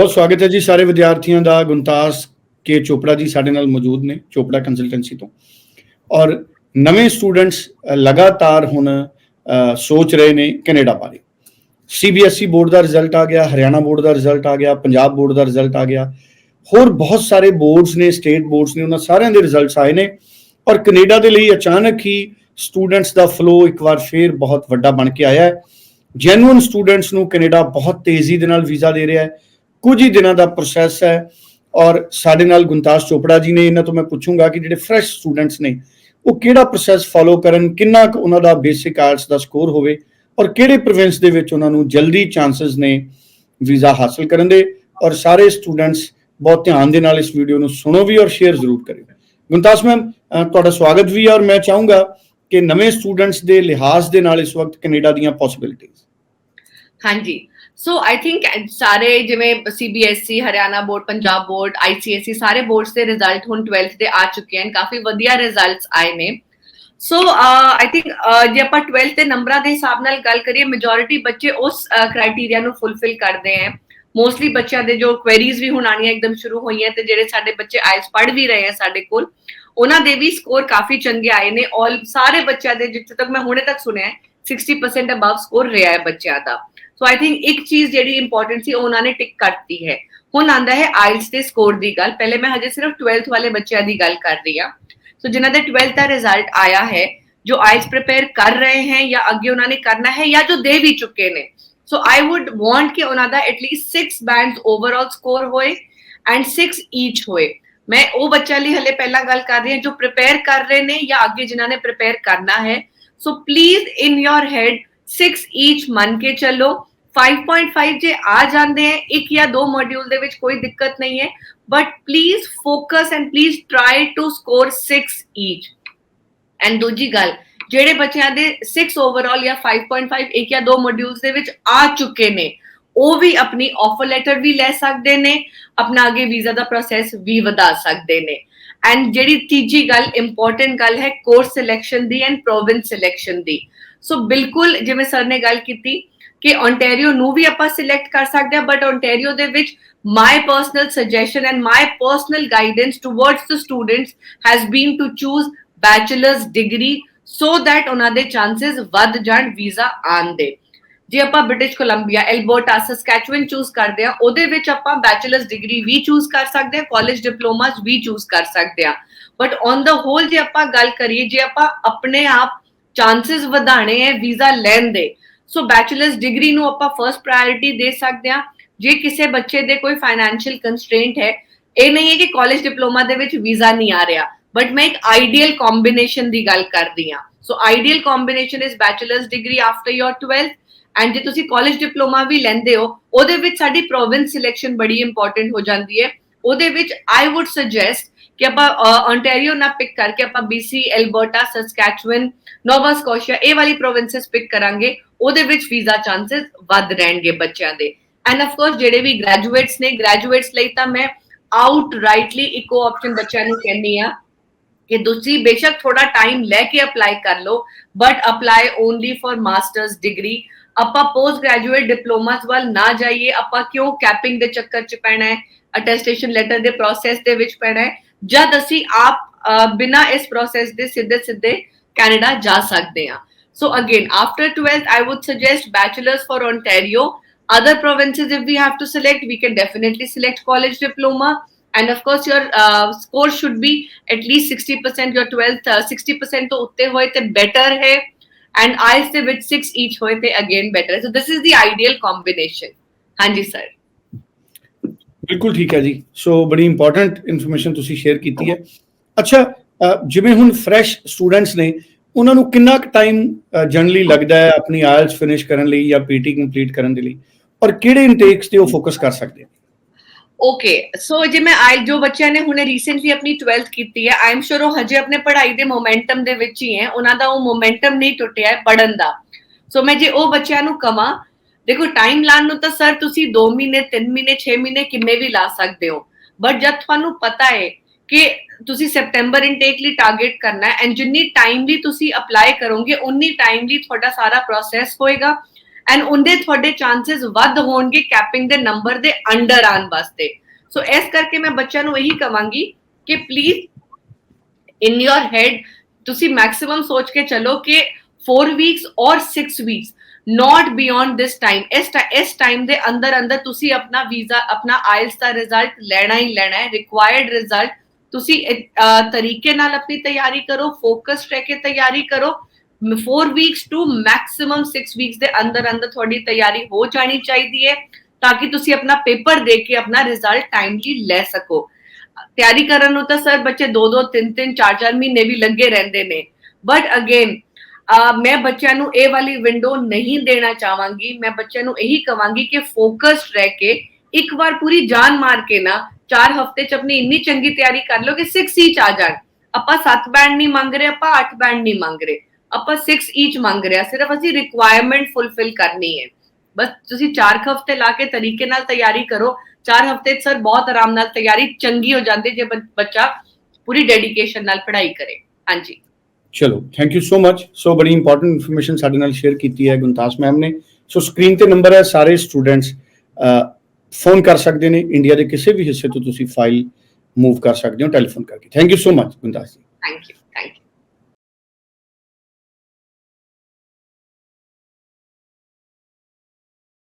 ਬਹੁਤ ਸਵਾਗਤ ਹੈ ਜੀ ਸਾਰੇ ਵਿਦਿਆਰਥੀਆਂ ਦਾ ਗੁਣਤਾਸ ਕੇ ਚੋਪੜਾ ਜੀ ਸਾਡੇ ਨਾਲ ਮੌਜੂਦ ਨੇ, ਚੋਪੜਾ ਕੰਸਲਟੈਂਸੀ ਤੋਂ। ਔਰ ਨਵੇਂ ਸਟੂਡੈਂਟਸ ਲਗਾਤਾਰ ਹੁਣ ਸੋਚ ਰਹੇ ਨੇ ਕੈਨੇਡਾ ਬਾਰੇ। ਸੀਬੀਐਸਈ ਬੋਰਡ ਦਾ ਰਿਜ਼ਲਟ ਆ ਗਿਆ, ਹਰਿਆਣਾ ਬੋਰਡ ਦਾ ਰਿਜ਼ਲਟ ਆ ਗਿਆ, ਪੰਜਾਬ ਬੋਰਡ ਦਾ ਰਿਜ਼ਲਟ ਆ ਗਿਆ। ਹੋਰ ਬਹੁਤ ਸਾਰੇ ਬੋਰਡਸ ਨੇ ਸਟੇਟ ਬੋਰਡਸ ਨੇ, ਉਹਨਾਂ ਸਾਰਿਆਂ ਦੇ ਰਿਜ਼ਲਟਸ ਆਏ ਨੇ। ਔਰ ਕੈਨੇਡਾ ਦੇ ਲਈ ਅਚਾਨਕ ਹੀ ਸਟੂਡੈਂਟਸ ਦਾ ਫਲੋ ਇੱਕ ਵਾਰ ਫੇਰ ਬਹੁਤ ਵੱਡਾ ਬਣ ਕੇ ਆਇਆ ਹੈ। ਜੈਨੂਇਨ ਸਟੂਡੈਂਟਸ ਨੂੰ ਕੈਨੇਡਾ ਬਹੁਤ ਤੇਜ਼ੀ ਦੇ ਨਾਲ ਵੀਜ਼ਾ ਦੇ ਰਿਹਾ ਹੈ। ਕੁਝ ਹੀ ਦਿਨਾਂ ਦਾ ਪ੍ਰੋਸੈਸ ਹੈ ਔਰ ਸਾਡੇ ਨਾਲ ਗੁੰਤਾਸ਼ ਚੋਪੜਾ ਜੀ ਨੇ, ਇਹਨਾਂ ਤੋਂ ਮੈਂ ਪੁੱਛੂੰਗਾ ਕਿ ਜਿਹੜੇ ਫਰੈਸ਼ ਸਟੂਡੈਂਟਸ ਨੇ, ਉਹ ਕਿਹੜਾ ਪ੍ਰੋਸੈਸ ਫਾਲੋ ਕਰਨ, ਕਿੰਨਾ ਕੁ ਉਹਨਾਂ ਦਾ ਬੇਸਿਕ ਆਰਟਸ ਦਾ ਸਕੋਰ ਹੋਵੇ ਔਰ ਕਿਹੜੇ ਪ੍ਰੋਵਿੰਸ ਦੇ ਵਿੱਚ ਉਹਨਾਂ ਨੂੰ ਜਲਦੀ ਚਾਂਸਸ ਨੇ ਵੀਜ਼ਾ ਹਾਸਲ ਕਰਨ ਦੇ ਔਰ ਸਾਰੇ ਸਟੂਡੈਂਟਸ ਬਹੁਤ ਧਿਆਨ ਦੇ ਨਾਲ ਇਸ ਵੀਡੀਓ ਨੂੰ ਸੁਣੋ ਵੀ ਔਰ ਸ਼ੇਅਰ ਜ਼ਰੂਰ ਕਰਿਓ। ਗੁੰਤਾਸ਼ ਮੈਮ ਤੁਹਾਡਾ ਸਵਾਗਤ ਵੀ ਹੈ ਔਰ ਮੈਂ ਚਾਹੂੰਗਾ ਕਿ ਨਵੇਂ ਸਟੂਡੈਂਟਸ ਦੇ ਲਿਹਾਜ਼ ਦੇ ਨਾਲ ਇਸ ਵਕਤ ਕੈਨੇਡਾ ਦੀਆਂ ਪੋਸਿਬਿਲਿਟੀਆਂ ਹਾਂਜੀ। ਸੋ ਆਈ ਥਿੰਕ ਸਾਰੇ ਜਿਵੇਂ CBSE Haryana board, Punjab board ICSE ਸਾਰੇ ਬੋਰਡਸ ਦੇ ਰਿਜ਼ਲਟ ਹੁਣ 12th ਦੇ ਆ ਚੁੱਕੇ ਹਨ। ਕਾਫੀ ਵਧੀਆ ਰਿਜ਼ਲਟਸ ਆਏ ਨੇ। ਸੋ ਆਈ ਥਿੰਕ ਜੇ ਆਪਾਂ 12th ਦੇ ਨੰਬਰਾਂ ਦੇ ਹਿਸਾਬ ਨਾਲ ਗੱਲ ਕਰੀਏ ਮੈਜੋਰਿਟੀ ਬੱਚੇ ਉਸ ਕ੍ਰਾਈਟੇਰੀਆ ਨੂੰ ਫੁੱਲਫਿਲ ਕਰਦੇ ਹੈ। ਮੋਸਟਲੀ ਬੱਚਿਆਂ ਦੇ ਜੋ ਕੁਐਰੀਜ਼ ਵੀ ਹੁਣ ਆਣੀਆਂ ਇੱਕਦਮ ਸ਼ੁਰੂ ਹੋਈਆਂ ਤੇ ਜਿਹੜੇ ਸਾਡੇ ਬੱਚੇ ਆਇਲਸ ਪੜ੍ਹ ਵੀ ਰਹੇ ਆ ਸਾਡੇ ਕੋਲ, ਉਹਨਾਂ ਦੇ ਵੀ ਸਕੋਰ ਕਾਫੀ ਚੰਗੇ ਆਏ ਨੇ। ਆਲ ਸਾਰੇ ਬੱਚਿਆਂ ਦੇ ਜਿੱਥੇ ਤੱਕ ਮੈਂ ਹੁਣੇ ਤੱਕ ਸੁਣਿਆ ਹੈ 60% ਅਬਵ ਸਕੋਰ ਰਿਹਾ ਹੈ ਬੱਚਿਆਂ ਦਾ। ਸੋ ਆਈ ਥਿੰਕ ਇੱਕ ਚੀਜ਼ ਜਿਹੜੀ ਇੰਪੋਰਟੈਂਟ ਸੀ ਉਹ ਉਹਨਾਂ ਨੇ ਟਿਕ ਕਰਤੀ ਹੈ ਹੁਣ ਆਂਦਾ ਹੈ ਆਇਲਸ ਦੇ ਸਕੋਰ ਦੀ ਗੱਲ ਪਹਿਲੇ ਮੈਂ ਹਜੇ ਸਿਰਫ 12th ਵਾਲੇ ਬੱਚਿਆਂ ਦੀ ਗੱਲ ਕਰ ਰਹੀ ਹਾਂ ਸੋ ਜਿਨ੍ਹਾਂ ਦੇ 12th ਦਾ ਰਿਜ਼ਲਟ ਆਇਆ ਹੈ ਜੋ ਆਇਲਸ ਪ੍ਰਿਪੇਅਰ ਕਰ ਰਹੇ ਹਨ ਜਾਂ ਅੱਗੇ ਉਹਨਾਂ ਨੇ ਕਰਨਾ ਹੈ ਜਾਂ ਜੋ ਦੇ ਵੀ ਚੁੱਕੇ ਨੇ ਸੋ ਆਈ ਊਡ ਵਾਂਟ ਕਿ ਉਹਨਾਂ ਦਾ at least 6 bands overall score ਹੋਏ ਐਂਡ 6 ਈਚ ਹੋਏ ਮੈਂ ਉਹ ਬੱਚਿਆਂ ਲਈ ਹਲੇ ਪਹਿਲਾਂ ਗੱਲ ਕਰ ਰਹੀ ਹਾਂ ਜੋ ਪ੍ਰਿਪੇਅਰ ਕਰ ਰਹੇ ਨੇ ਜਾਂ ਅੱਗੇ ਜਿਨ੍ਹਾਂ ਨੇ ਪ੍ਰਿਪੇਅਰ ਕਰਨਾ ਹੈ so please in your head 6 ਈਚ ਮੰਨ ਕੇ ਚੱਲੋ 5.5 ਜੇ ਆ ਜਾਂਦੇ ਹੈ, ਇੱਕ ਜਾਂ ਦੋ ਮੋਡਿਊਲ ਦੇ ਵਿੱਚ ਕੋਈ ਦਿੱਕਤ ਨਹੀਂ ਹੈ। But please focus and please try to score 6 each and ਦੂਜੀ ਗੱਲ, ਜਿਹੜੇ ਬੱਚਿਆਂ ਦੇ 6 ਓਵਰਆਲ ਜਾਂ 5.5 ਇੱਕ ਜਾਂ ਦੋ ਮੋਡਿਊਲਸ ਦੇ ਵਿੱਚ ਆ ਚੁੱਕੇ ਨੇ, ਉਹ ਵੀ ਆਪਣੀ ਆਫਰ ਲੈਟਰ ਵੀ ਲੈ ਸਕਦੇ ਨੇ, ਆਪਣਾ ਅੱਗੇ ਵੀਜ਼ਾ ਦਾ ਪ੍ਰੋਸੈਸ ਵੀ ਵਧਾ ਸਕਦੇ ਨੇ। ਐਂਡ ਜਿਹੜੀ ਤੀਜੀ ਗੱਲ ਇੰਪੋਰਟੈਂਟ ਗੱਲ ਹੈ ਕੋਰਸ ਸਿਲੈਕਸ਼ਨ ਦੀ ਐਂਡ ਪ੍ਰੋਵਿੰਸ ਸਿਲੈਕਸ਼ਨ ਦੀ। ਸੋ ਬਿਲਕੁਲ ਜਿਵੇਂ ਸਰ ਨੇ ਗੱਲ ਕੀਤੀ ਕਿ ਓਨਟਾਰੀਓ ਨੂੰ ਵੀ ਆਪਾਂ ਸਿਲੈਕਟ ਕਰ ਸਕਦੇ ਹਾਂ ਬਟ ਓਨਟਾਰੀਓ ਦੇ ਵਿੱਚ my personal suggestion and my personal guidance towards the students has been to choose bachelor's degree so that ਉਹਨਾਂ ਦੇ chances ਵੱਧ ਜਾਣ ਵੀਜ਼ਾ ਆਉਣ ਦੇ। ਜੇ ਆਪਾਂ British Columbia Alberta Saskatchewan choose ਕਰਦੇ ਆ ਉਹਦੇ ਵਿੱਚ ਆਪਾਂ ਬੈਚਲਰਸ ਡਿਗਰੀ ਵੀ ਚੂਜ਼ ਕਰ ਸਕਦੇ ਆ ਕਾਲਜ ਡਿਪਲੋਮਾਸ ਵੀ ਚੂਜ਼ ਕਰ ਸਕਦੇ ਆ ਬਟ ਔਨ ਦਾ ਹੋਲ ਜੇ ਆਪਾਂ ਗੱਲ ਕਰੀਏ, ਜੇ ਆਪਾਂ ਆਪਣੇ ਆਪ ਚਾਂਸਸ ਵਧਾਣੇ ਹੈ ਵੀਜ਼ਾ ਲੈਣ ਦੇ ਸੋ ਬੈਚਲਰਸ ਡਿਗਰੀ ਨੂੰ ਆਪਾਂ ਫਰਸਟ ਪ੍ਰਾਇੋਰਟੀ ਦੇ ਸਕਦੇ ਆ ਜੇ ਕਿਸੇ ਬੱਚੇ ਦੇ ਕੋਈ ਫਾਈਨੈਂਸ਼ੀਅਲ ਕੰਸਟ੍ਰੇਂਟ ਹੈ, ਇਹ ਨਹੀਂ ਹੈ ਕਿ ਕਾਲਜ ਡਿਪਲੋਮਾ ਦੇ ਵਿੱਚ ਵੀਜ਼ਾ ਨਹੀਂ ਆ ਰਿਹਾ ਬਟ ਮੈਂ ਇੱਕ ਆਈਡੀਅਲ ਕੰਬੀਨੇਸ਼ਨ ਦੀ ਗੱਲ ਕਰਦੀ ਆ so ideal combination is bachelors degree after your 12th and ਜੇ ਤੁਸੀਂ ਕਾਲਜ ਡਿਪਲੋਮਾ ਵੀ ਲੈਂਦੇ ਹੋ, ਉਹਦੇ ਵਿੱਚ ਸਾਡੀ ਪ੍ਰੋਵਿੰਸ ਸਿਲੈਕਸ਼ਨ ਬੜੀ ਇੰਪੋਰਟੈਂਟ ਹੋ ਜਾਂਦੀ ਹੈ। ਉਹਦੇ ਵਿੱਚ ਆਈ ਊਡ ਸੁਜੈਸਟ ਕਿ ਆਪਾਂ ਓਨਟਾਰੀਓ ਨਾ ਪਿਕ ਕਰਕੇ ਆਪਾਂ BC Alberta Saskatchewan Nova Scotia ਇਹ ਵਾਲੀ ਪ੍ਰੋਵਿੰਸਸ ਪਿਕ ਕਰਾਂਗੇ। ਉਹਦੇ ਵਿੱਚ ਵੀਜ਼ਾ ਚਾਂਸਸ ਵੱਧ ਰਹਿਣਗੇ ਬੱਚਿਆਂ ਦੇ। ਐਂਡ ਆਫ ਕੋਰਸ ਜਿਹੜੇ ਵੀ ਗ੍ਰੈਜੂਏਟਸ ਨੇ ਗ੍ਰੈਜੂਏਟਸ ਲਈ ਤਾਂ ਮੈਂ ਆਊਟ ਰਾਈਟਲੀ ਇੱਕੋ ਆਪਸ਼ਨ ਬੱਚਿਆਂ ਨੂੰ ਕਹਿੰਦੀ ਆ ਕਿ ਤੁਸੀਂ ਬੇਸ਼ੱਕ ਥੋੜਾ ਟਾਈਮ ਲੈ ਕੇ ਅਪਲਾਈ ਕਰ ਲਓ but apply only for masters degree ਆਪਾਂ ਪੋਸਟ ਗ੍ਰੈਜੂਏਟ ਡਿਪਲੋਮਾਸ ਵੱਲ ਨਾ ਜਾਈਏ, ਆਪਾਂ ਕਿਉਂ ਕੈਪਿੰਗ ਦੇ ਚੱਕਰ 'ਚ ਪੈਣਾ ਹੈ? ਅਟੈਸਟੇਸ਼ਨ ਲੈਟਰ ਦੇ ਪ੍ਰੋਸੈਸ ਦੇ ਵਿੱਚ ਪੈਣਾ ਹੈ? ਜਦ ਅਸੀਂ ਆਪ ਬਿਨਾ ਇਸ ਪ੍ਰੋਸੈਸ ਦੇ ਸਿੱਧੇ ਸਿੱਧੇ ਕੈਨੇਡਾ ਜਾ ਸਕਦੇ ਹਾਂ। So again after 12th I would suggest bachelors for Ontario other provinces if we have to select we can definitely select college diploma and of course your uh, score should be at least 60% your 12th uh, 60% ਤੋਂ ਉੱਤੇ ਹੋਏ ਤੇ better ਹੈ and IELTS ਦੇ ਵਿੱਚ 6 each ਹੋਏ ਤੇ again better so this is the ideal combination ਹਾਂਜੀ ਸਰ ਬਿਲਕੁਲ ਠੀਕ ਹੈ ਜੀ ਸੋ ਬੜੀ ਇੰਪੋਰਟੈਂਟ ਇਨਫੋਰਮੇਸ਼ਨ ਤੁਸੀਂ ਸ਼ੇਅਰ ਕੀਤੀ ਹੈ ਅੱਛਾ ਅ, ਜਿਵੇਂ ਹੁਣ ਫਰੈਸ਼ ਸਟੂਡੈਂਟਸ ਨੇ ਉਹਨਾਂ ਨੂੰ ਕਿੰਨਾ ਕੁ ਟਾਈਮ ਜਨਰਲੀ ਲੱਗਦਾ ਹੈ ਆਪਣੀ ਆਇਲਸ ਫਿਨਿਸ਼ ਕਰਨ ਲਈ ਜਾਂ ਪੀਟੀ ਕੰਪਲੀਟ ਕਰਨ ਦੇ ਲਈ? ਔਰ ਕਿਹੜੇ ਇਨਟੇਕਸ ਤੇ ਉਹ ਫੋਕਸ ਕਰ ਸਕਦੇ ਆ ਓਕੇ ਸੋ ਜੇ ਮੈਂ ਆਈ ਜੋ ਬੱਚਿਆਂ ਨੇ ਹੁਣੇ ਰੀਸੈਂਟਲੀ ਆਪਣੀ 12th ਕੀਤੀ ਹੈ ਆਈ ਐਮ ਸ਼ੋਰ ਉਹ ਹਜੇ ਆਪਣੇ ਪੜ੍ਹਾਈ ਦੇ ਮੋਮੈਂਟਮ ਦੇ ਵਿੱਚ ਹੀ ਹੈ। ਉਹਨਾਂ ਦਾ ਉਹ ਮੋਮੈਂਟਮ ਨਹੀਂ ਟੁੱਟਿਆ ਹੈ ਪੜਨ ਦਾ। ਸੋ ਮੈਂ ਜੇ ਉਹ ਬੱਚਿਆਂ ਨੂੰ ਕਵਾਂ, ਦੇਖੋ ਟਾਈਮ ਲਾਣ ਨੂੰ ਤਾਂ ਸਰ ਤੁਸੀਂ 2 ਮਹੀਨੇ 3 ਮਹੀਨੇ 6 ਮਹੀਨੇ ਕਿੰਨੇ ਵੀ ਲਾ ਸਕਦੇ ਹੋ। ਬਟ ਜਦ ਤੁਹਾਨੂੰ ਪਤਾ ਹੈ ਕਿ ਤੁਸੀਂ ਸੈਪਟੈਂਬਰ ਇਨਟੇਕ ਲਈ ਟਾਰਗੇਟ ਕਰਨਾ ਹੈ ਐਂਡ ਜਿੰਨੀ ਟਾਈਮਲੀ ਤੁਸੀਂ ਅਪਲਾਈ ਕਰੋਗੇ ਉਨੀ ਟਾਈਮਲੀ ਤੁਹਾਡਾ ਸਾਰਾ ਪ੍ਰੋਸੈਸ ਹੋਏਗਾ ਐਂਡ ਉਹਦੇ ਤੁਹਾਡੇ ਚਾਂਸਸ ਵੱਧ ਹੋਣਗੇ ਕੈਪਿੰਗ ਦੇ ਨੰਬਰ ਦੇ ਅੰਡਰ ਆਉਣ ਵਾਸਤੇ ਸੋ ਇਸ ਕਰਕੇ ਮੈਂ ਬੱਚਿਆਂ ਨੂੰ ਇਹੀ ਕਵਾਂਗੀ ਕਿ ਪਲੀਜ਼ ਇਨ ਯੋਰ ਹੈਡ ਤੁਸੀਂ ਮੈਕਸਿਮਮ ਸੋਚ ਕੇ ਚੱਲੋ ਕਿ 4 ਵੀਕਸ ਔਰ 6 weeks not beyond this time ਇਸ ਟ- ਇਸ ਟਾਈਮ ਦੇ ਅੰਦਰ ਅੰਦਰ ਤੁਸੀਂ ਆਪਣਾ ਵੀਜ਼ਾ ਆਪਣਾ ਆਇਲਸ ਦਾ ਰਿਜ਼ਲਟ ਲੈਣਾ ਹੀ ਲੈਣਾ ਹੈ ਰਿਕੁਆਇਰਡ ਰਿਜ਼ਲਟ ਤੁਸੀਂ ਤਰੀਕੇ ਨਾਲ ਆਪਣੀ ਤਿਆਰੀ ਕਰੋ ਫੋਕਸ ਰਹਿ ਕੇ ਤਿਆਰੀ ਕਰੋ। 4 ਵੀਕਸ ਟੂ ਮੈਕਸਿਮਮ 6 ਵੀਕਸ ਦੇ ਅੰਦਰ ਅੰਦਰ ਤੁਹਾਡੀ ਤਿਆਰੀ ਹੋ ਜਾਣੀ ਚਾਹੀਦੀ ਹੈ, ਤਾਂ ਕਿ ਤੁਸੀਂ ਆਪਣਾ ਪੇਪਰ ਦੇ ਕੇ ਆਪਣਾ ਰਿਜ਼ਲਟ ਟਾਈਮਲੀ ਲੈ ਸਕੋ। ਤਿਆਰੀ ਕਰਨ ਨੂੰ ਤਾਂ ਸਰ ਬੱਚੇ 2 2 3 3 4 4 ਮਹੀਨੇ ਵੀ ਲੱਗੇ ਰਹਿੰਦੇ ਨੇ। ਬਟ ਅਗੇਨ ਮੈਂ ਬੱਚਿਆਂ ਨੂੰ ਇਹ ਵਾਲੀ ਵਿੰਡੋ ਨਹੀਂ ਦੇਣਾ ਚਾਹਾਂਗੀ। ਮੈਂ ਬੱਚਿਆਂ ਨੂੰ ਇਹੀ ਕਵਾਂਗੀ ਕਿ ਫੋਕਸਡ ਰਹਿ ਕੇ ਇੱਕ ਵਾਰ ਪੂਰੀ ਜਾਨ ਮਾਰ ਕੇ ਨਾ 4 ਹਫ਼ਤੇ ਚ ਆਪਣੀ ਇੰਨੀ ਚੰਗੀ ਤਿਆਰੀ ਕਰ ਲਓ ਕਿ 6 ਈਚ ਆ ਜਾਣ। ਆਪਾਂ 7 ਬੈਂਡ ਨਹੀਂ ਮੰਗ ਰਹੇ, ਆਪਾਂ 8 ਬੈਂਡ ਨਹੀਂ ਮੰਗ ਰਹੇ। ਆਪਾਂ 6 ਈਚ ਮੰਗ ਰਹੇ ਆ, ਸਿਰਫ ਅਸੀਂ ਰਿਕੁਆਇਰਮੈਂਟ ਫੁੱਲਫਿਲ ਕਰਨੀ ਹੈ। ਬਸ ਤੁਸੀਂ 4 ਹਫ਼ਤੇ ਲਾ ਕੇ ਤਰੀਕੇ ਨਾਲ ਤਿਆਰੀ ਕਰੋ। 4 ਹਫ਼ਤੇ ਸਰ ਬਹੁਤ ਆਰਾਮ ਨਾਲ ਤਿਆਰੀ ਚੰਗੀ ਹੋ ਜਾਂਦੀ ਜੇ ਬੱਚਾ ਪੂਰੀ ਡੈਡੀਕੇਸ਼ਨ ਨਾਲ ਪੜ੍ਹਾਈ ਕਰੇ। ਹਾਂਜੀ। ਚਲੋ thank you so much so ਬੜੀ ਇੰਪੋਰਟੈਂਟ ਇਨਫੋਰਮੇਸ਼ਨ ਸਾਡੇ ਨਾਲ ਸ਼ੇਅਰ ਕੀਤੀ ਹੈ ਗੁੰਤਾਸ ਮੈਮ ਨੇ। ਸੋ ਸਕਰੀਨ ਤੇ ਨੰਬਰ ਹੈ ਸਾਰੇ ਸਟੂਡੈਂਟਸ ਫੋਨ ਕਰ ਸਕਦੇ ਨੇ, ਇੰਡੀਆ ਦੇ ਕਿਸੇ ਵੀ ਹਿੱਸੇ ਤੋਂ ਤੁਸੀਂ ਫਾਈਲ ਮੂਵ ਕਰ ਸਕਦੇ ਹੋ ਟੈਲੀਫੋਨ ਕਰਕੇ। Thank you so much Guntas ji thank you